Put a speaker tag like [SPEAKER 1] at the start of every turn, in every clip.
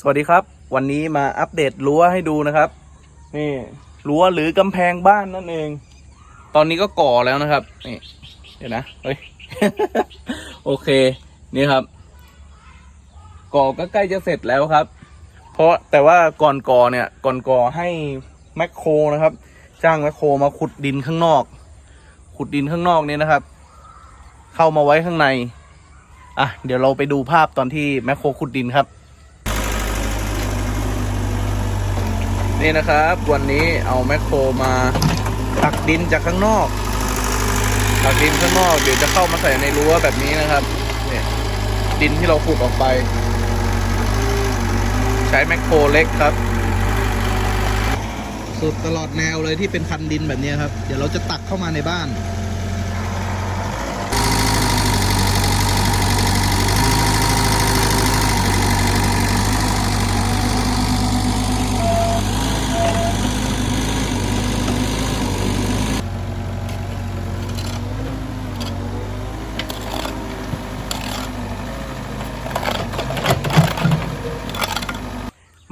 [SPEAKER 1] สวัสดีครับ วันนี้มาอัปเดตรั้วให้ดูนะครับ นี่รั้วหรือกำแพงบ้านนั่นเอง ตอนนี้ก็ก่อแล้วนะครับนี่เดี๋ยวนะเฮ้ย โอเค นี่ครับ ก่อก็ใกล้จะเสร็จแล้วครับ เพราะแต่ว่าก่อนก่อเนี่ย ก่อนก่อให้แมคโครนะครับ จ้างแมคโครมาขุดดินข้างนอก ขุดดินข้างนอกนี่นะครับ เข้ามาไว้ข้างใน อะ เดี๋ยวเราไปดูภาพตอนที่แมคโครขุดดินครับ นี่นะครับ วันนี้เอาแมคโครมาตักดินจากข้างนอก ตักดินข้างนอกเดี๋ยวจะเข้ามาใส่ในรั้วแบบนี้นะครับเนี่ยดินที่เราขุดออกไป ใช้แมคโครเล็กครับ สุดตลอดแนวเลยที่เป็นคันดินแบบนี้ครับ เดี๋ยวเราจะตักเข้ามาในบ้าน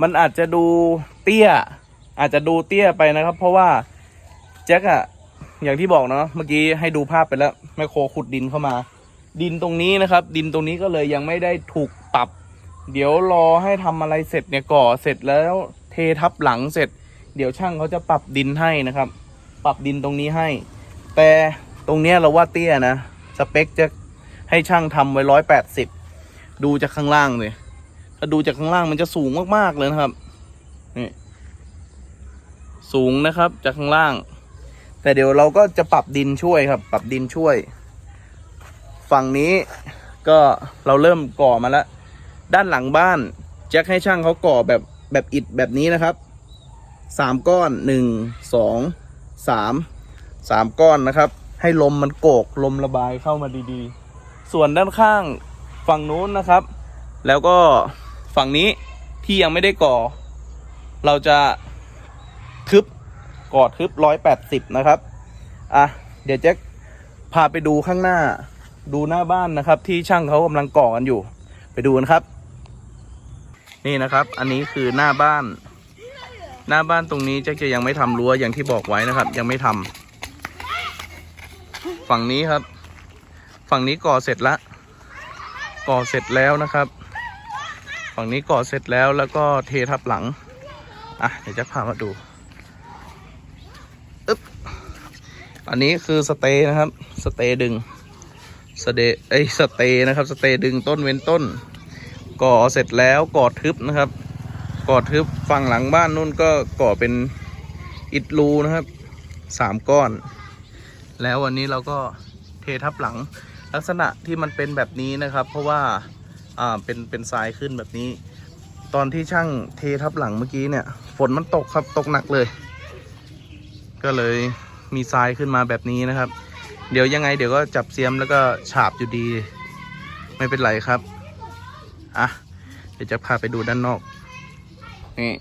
[SPEAKER 1] มันอาจจะดูเตี้ย อาจจะดูเตี้ยไปนะครับ เพราะว่าแจ็คอะอย่างที่บอกเนาะเมื่อกี้ให้ดูภาพไปแล้วแมคโครขุดดินเข้ามา ดินตรงนี้นะครับ ดินตรงนี้ก็เลยยังไม่ได้ถูกปรับ เดี๋ยวรอให้ทำอะไรเสร็จเนี่ยก่อเสร็จแล้วเททับหลังเสร็จ เดี๋ยวช่างเขาจะปรับดินให้นะครับ ปรับดินตรงนี้ให้ แต่ตรงเนี้ยเราว่าเตี้ยนะสเปคจะให้ช่างทำไว้ร้อยแปดสิบดูจากข้างล่างเลย ถ้าดูจากข้างล่างมันจะสูงมากๆเลยนะครับ นี่ สูงนะครับ จากข้างล่าง แต่เดี๋ยวเราก็จะปรับดินช่วยครับ ปรับดินช่วย ฝั่งนี้ก็เราเริ่มก่อมาแล้ว ด้านหลังบ้านแจ็คให้ช่างเขาก่อแบบแบบอิฐแบบนี้นะครับสามก้อนหนึ่งสองสามสามก้อนนะครับ ให้ลมมันโกกลมระบายเข้ามาดีๆ ส่วนด้านข้างฝั่งนู้นนะครับ แล้วก็ ฝั่งนี้ที่ยังไม่ได้ก่อ เราจะทึบก่อทึบร้อยแปดสิบนะครับ อะ เดี๋ยวแจ็คพาไปดูข้างหน้า ดูหน้าบ้านนะครับ ที่ช่างเขากำลังก่อกันอยู่ ไปดูกันครับ นี่นะครับ อันนี้คือหน้าบ้าน หน้าบ้านตรงนี้แจ็คจะยังไม่ทำรั้วอย่างที่บอกไว้นะครับ ยังไม่ทำฝั่งนี้ครับ ฝั่งนี้ก่อเสร็จละก่อเสร็จแล้วนะครับ ฝั่งนี้ก่อเสร็จแล้วแล้วก็เททับหลัง อะเดี๋ยวจะพามาดูอึ๊บอันนี้คือสเตย์นะครับ สเตย์ดึง สเตย์เอ้สเตย์นะครับ สเตย์ดึงต้นเว้นต้น ก่อเสร็จแล้วก่อทึบนะครับ ก่อทึบฝั่งหลังบ้านนู่นก็ก่อเป็นอิฐรูนะครับสามก้อน แล้ววันนี้เราก็เททับหลังลักษณะที่มันเป็นแบบนี้นะครับ เพราะว่า อ่าเป็นเป็นทรายขึ้นแบบนี้ ตอนที่ช่างเททับหลังเมื่อกี้เนี่ย ฝนมันตกครับตกหนักเลย ก็เลยมีทรายขึ้นมาแบบนี้นะครับ เดี๋ยวยังไงเดี๋ยวก็จับเสียมแล้วก็ฉาบอยู่ดี ไม่เป็นไรครับอะเดี๋ยวจะพาไปดูด้านนอกนี่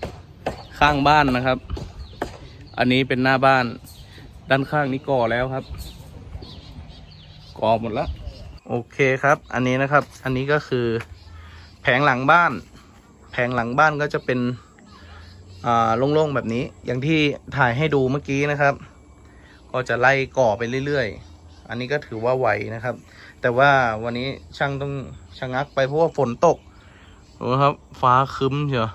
[SPEAKER 1] ข้างบ้านนะครับ อันนี้เป็นหน้าบ้าน ด้านข้างนี้ก่อแล้วครับ ก่อหมดแล้ว โอเคครับ อันนี้นะครับ อันนี้ก็คือแผงหลังบ้าน แผงหลังบ้านก็จะเป็นอ่าโล่งๆแบบนี้ อย่างที่ถ่ายให้ดูเมื่อกี้นะครับ ก็จะไล่ก่อไปเรื่อยๆ อันนี้ก็ถือว่าไหวนะครับ แต่ว่าวันนี้ช่างต้องชะงักไปเพราะว่าฝนตกดูครับ ฟ้าคึ้มเชียว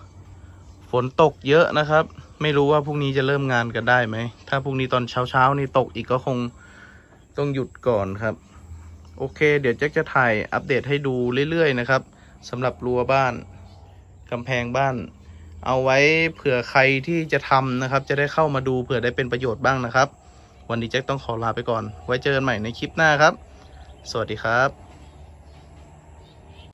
[SPEAKER 1] ฝนตกเยอะนะครับ ไม่รู้ว่าพรุ่งนี้จะเริ่มงานกันได้ไหม ถ้าพรุ่งนี้ตอนเช้าๆนี่ตกอีกก็คงต้องหยุดก่อนครับ โอเค เดี๋ยวแจ็คจะถ่ายอัปเดตให้ดูเรื่อยๆนะครับสำหรับรั้วบ้านกำแพงบ้าน เอาไว้เผื่อใครที่จะทำนะครับ จะได้เข้ามาดูเผื่อได้เป็นประโยชน์บ้างนะครับ วันนี้แจ็คต้องขอลาไปก่อน ไว้เจอกันใหม่ในคลิปหน้าครับ สวัสดีครับ